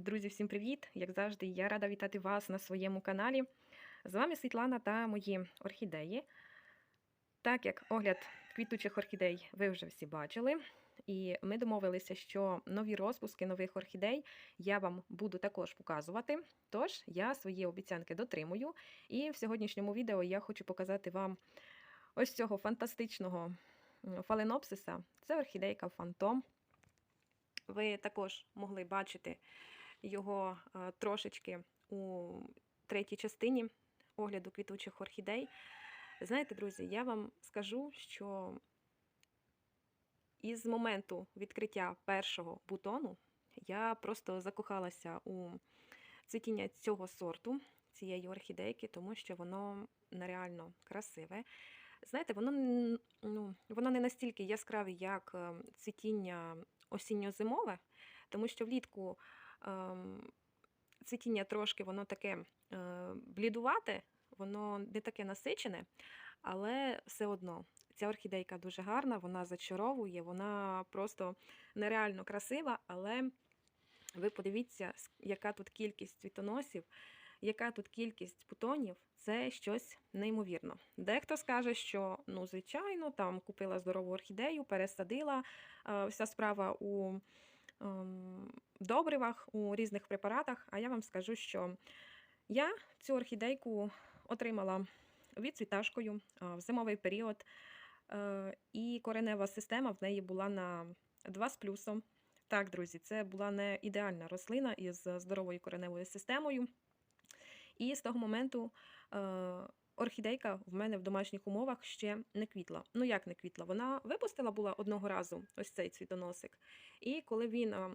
Друзі, всім привіт! Як завжди, я рада вітати вас на своєму каналі. З вами Світлана та мої орхідеї. Так як огляд квітучих орхідей ви вже всі бачили, і ми домовилися, що нові розпуски нових орхідей я вам буду також показувати. Тож я свої обіцянки дотримую. І в сьогоднішньому відео я хочу показати вам ось цього фантастичного фаленопсиса. Це орхідейка Фантом. Ви також могли бачити його е, трошечки у третій частині огляду квітучих орхідей. Знаєте, друзі, я вам скажу, що із моменту відкриття першого бутону я просто закохалася у цвітіння цього сорту, цієї орхідейки, тому що воно нереально красиве. Знаєте, воно, ну, воно не настільки яскраве, як е, цвітіння осінньо-зимове, тому що влітку цвітіння трошки воно таке е, блідувате, воно не таке насичене, але все одно ця орхідейка дуже гарна, вона зачаровує, вона просто нереально красива, але ви подивіться, яка тут кількість цвітоносів, яка тут кількість бутонів, це щось неймовірно. Дехто скаже, що ну, звичайно, там купила здорову орхідею, пересадила. е, Вся справа у добривах, у різних препаратах. А я вам скажу, що я цю орхідейку отримала відцвіташкою е, в зимовий період, е, і коренева система в неї була на 2 з плюсом. Так, друзі, це була не ідеальна рослина із здоровою кореневою системою. І з того моменту е, орхідейка в мене в домашніх умовах ще не квітла. Ну як не квітла? Вона випустила була одного разу ось цей цвітоносик. І коли він е,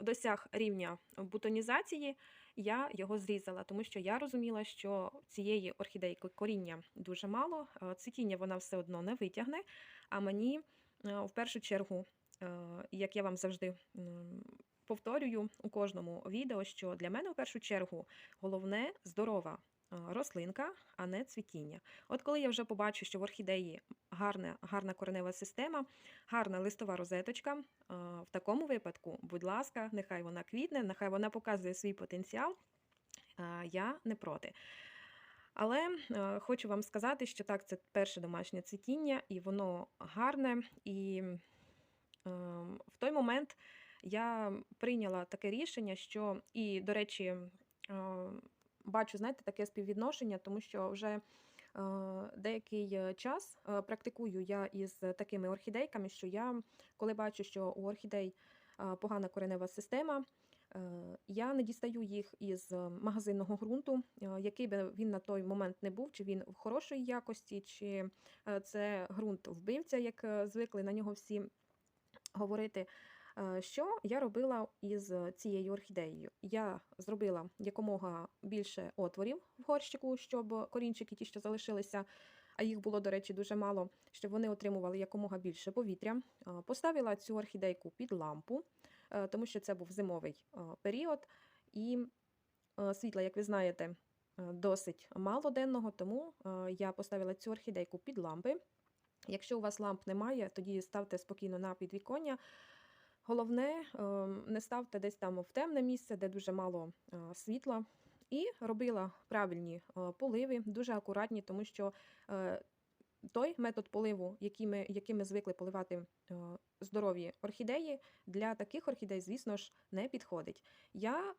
досяг рівня бутонізації, я його зрізала, тому що я розуміла, що цієї орхідейки коріння дуже мало, е, цвітіння вона все одно не витягне. А мені е, в першу чергу, е, як я вам завжди повторюю у кожному відео, що для мене в першу чергу головне здорова рослинка, а не цвітіння. От коли я вже побачу, що в орхідеї гарна, гарна коренева система, гарна листова розеточка, в такому випадку, будь ласка, нехай вона квітне, нехай вона показує свій потенціал. Я не проти. Але хочу вам сказати, що так, це перше домашнє цвітіння, і воно гарне. І в той момент я прийняла таке рішення, що і, до речі, бачу, знаєте, таке співвідношення, тому що вже е, деякий е, час е, практикую я із такими орхідейками, що я, коли бачу, що у орхідей погана коренева система, я не дістаю їх із магазинного ґрунту, який би він на той момент не був, чи він в хорошої якості, чи це ґрунт вбивця, як звикли на нього всі говорити. Е, Що я робила із цією орхідеєю? Я зробила якомога більше отворів в горщику, щоб корінчики, ті, що залишилися, а їх було, до речі, дуже мало, щоб вони отримували якомога більше повітря. Е, Поставила цю орхідейку під лампу, е, тому що це був зимовий період, і світла, як ви знаєте, досить мало денного, тому я поставила цю орхідейку під лампи. Якщо у вас ламп немає, тоді ставте спокійно на підвіконня. Головне, е, не ставте десь там в темне місце, де дуже мало е, світла. І робила правильні е, поливи, дуже акуратні, тому що е, той метод поливу, який ми, яким ми звикли поливати здорові орхідеї, для таких орхідей, звісно ж, не підходить. Я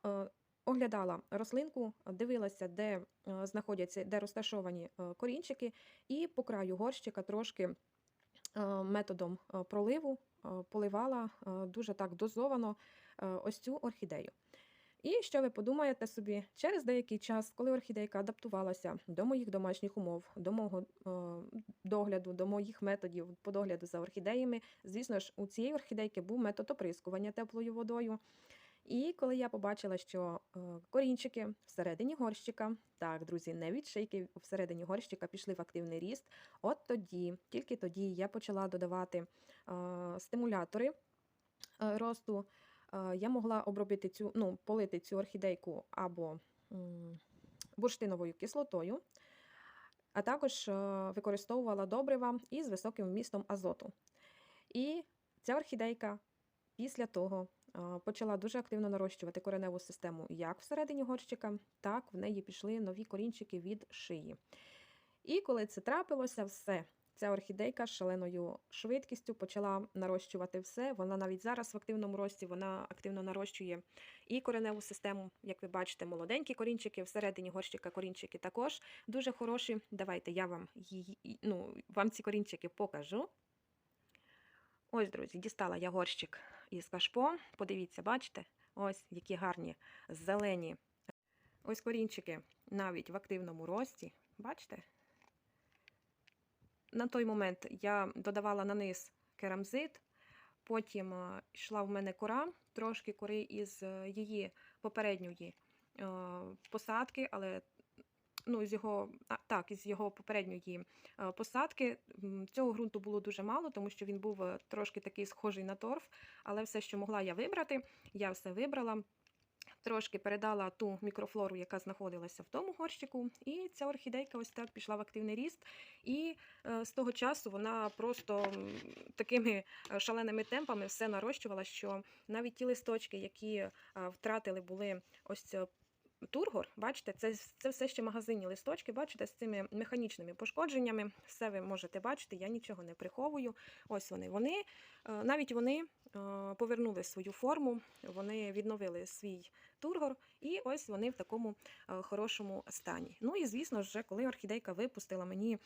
оглядала рослинку, дивилася, де знаходяться, де розташовані корінчики, і по краю горщика трошки методом е, проливу е, поливала е, дуже так дозовано е, ось цю орхідею. І що ви подумаєте собі, через деякий час, коли орхідейка адаптувалася до моїх домашніх умов, до мого е, догляду, до моїх методів по догляду за орхідеями, звісно ж, у цієї орхідейки був метод оприскування теплою водою. І коли я побачила, що е, корінчики всередині горщика, так, друзі, не від шийки, всередині горщика пішли в активний ріст, от тоді, тільки тоді я почала додавати е, стимулятори е, росту. Я могла обробити цю, ну, полити цю орхідейку або бурштиновою кислотою, а також використовувала добрива із високим вмістом азоту. І ця орхідейка після того почала дуже активно нарощувати кореневу систему як всередині горщика, так в неї пішли нові корінчики від шиї. І коли це трапилося, все. Ця орхідейка з шаленою швидкістю почала нарощувати все. Вона навіть зараз в активному рості вона активно нарощує і кореневу систему. Як ви бачите, молоденькі корінчики, всередині горщика корінчики також дуже хороші. Давайте я вам ну, вам ці корінчики покажу. Ось, друзі, дістала я горщик із кашпо. Подивіться, бачите? Ось які гарні зелені. Ось корінчики навіть в активному рості. Бачите? На той момент я додавала на низ керамзит, потім е, йшла в мене кора, трошки кори із е, її попередньої е, посадки, але ну, з його, так, із його попередньої е, посадки цього ґрунту було дуже мало, тому що він був е, трошки такий схожий на торф, але все, що могла я вибрати, я все вибрала. Трошки передала ту мікрофлору, яка знаходилася в тому горщику, і ця орхідейка ось так пішла в активний ріст. І е, з того часу вона просто такими шаленими темпами все нарощувала, що навіть ті листочки, які втратили, були ось тургор, бачите, це, це все ще магазинні листочки, бачите, з цими механічними пошкодженнями. Все ви можете бачити, я нічого не приховую. Ось вони. Вони е, навіть вони е, повернули свою форму, вони відновили свій тургор, і ось вони в такому е, хорошому стані. Ну і звісно ж, коли орхідейка випустила мені.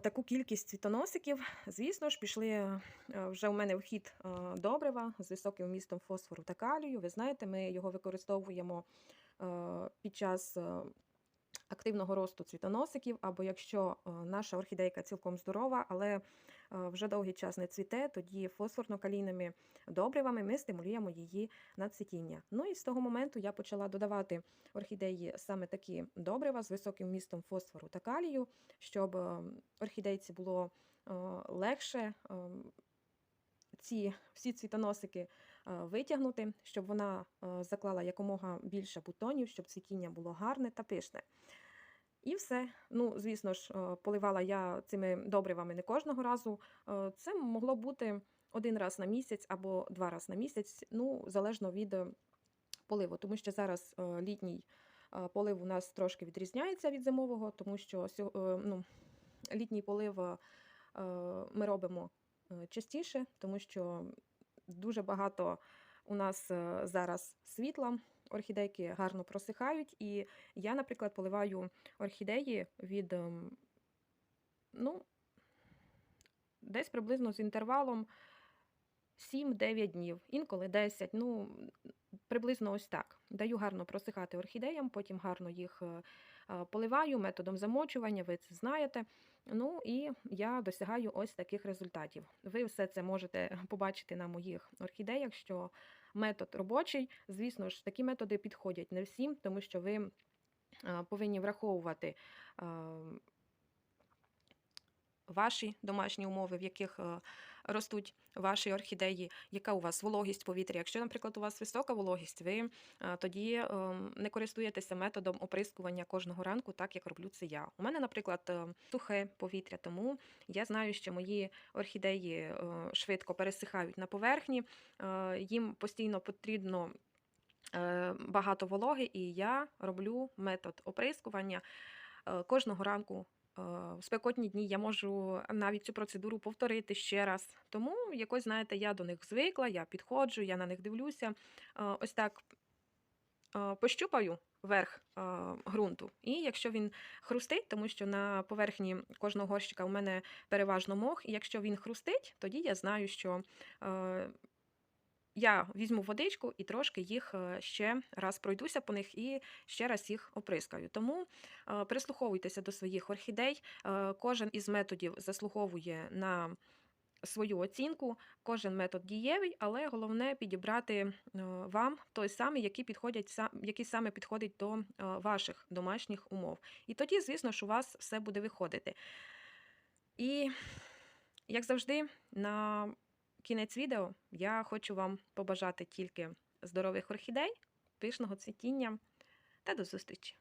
Таку кількість цвітоносиків, звісно ж, пішли вже у мене в хід е, добрива з високим вмістом фосфору та калію. Ви знаєте, ми його використовуємо під час е, активного росту цвітоносиків, або якщо е, наша орхідейка цілком здорова, але е, вже довгий час не цвіте, тоді фосфорно-калійними добривами ми стимулюємо її на цвітіння. Ну і з того моменту я почала додавати орхідеї саме такі добрива з високим вмістом фосфору та калію, щоб е, орхідейці було е, легше е, ці всі цвітоносики е, витягнути, щоб вона е, заклала якомога більше бутонів, щоб цвітіння було гарне та пишне. І все. Ну, звісно ж, е, поливала я цими добривами не кожного разу. Е, Це могло бути один раз на місяць або два рази на місяць, ну, залежно від е, поливу, тому що зараз е, літній е, полив у нас трошки відрізняється від зимового, тому що е, ну, літній полив е, е, ми робимо е, частіше, тому що дуже багато у нас е, зараз світла, орхідейки гарно просихають, і я, наприклад, поливаю орхідеї від ем, ну, десь приблизно з інтервалом 7-9 днів, інколи 10, ну, приблизно ось так. Даю гарно просихати орхідеям, потім гарно їх е, е, поливаю методом замочування, ви це знаєте. Ну і я досягаю ось таких результатів. Ви все це можете побачити на моїх орхідеях, що метод робочий. Звісно ж, такі методи підходять не всім, тому що ви е, повинні враховувати ваші домашні умови, в яких ростуть ваші орхідеї, яка у вас вологість повітря. Якщо, наприклад, у вас висока вологість, ви е, тоді е, не користуєтеся методом оприскування кожного ранку, так як роблю це я. У мене, наприклад, е, сухе повітря, тому я знаю, що мої орхідеї швидко пересихають на поверхні, їм постійно потрібно. Багато вологи, і я роблю метод оприскування кожного ранку в спекотні дні я можу навіть цю процедуру повторити ще раз. Тому якось, знаєте, я до них звикла, я підходжу, я на них дивлюся. Е, Ось так е, пощупаю верх е, ґрунту. І якщо він хрустить, тому що на поверхні кожного горщика у мене переважно мох, і якщо він хрустить, тоді я знаю, що. Я візьму водичку і трошки їх е, ще раз пройдуся по них і ще раз їх оприскаю. Тому е, прислуховуйтеся до своїх орхідей. Е, Кожен із методів заслуговує на свою оцінку, кожен метод дієвий, але головне підібрати вам той самий, який, підходять, який саме підходить до ваших домашніх умов. І тоді, звісно ж, у вас все буде виходити. І, як завжди, на кінець відео я хочу вам побажати тільки здорових орхідей, пишного цвітіння та до зустрічі!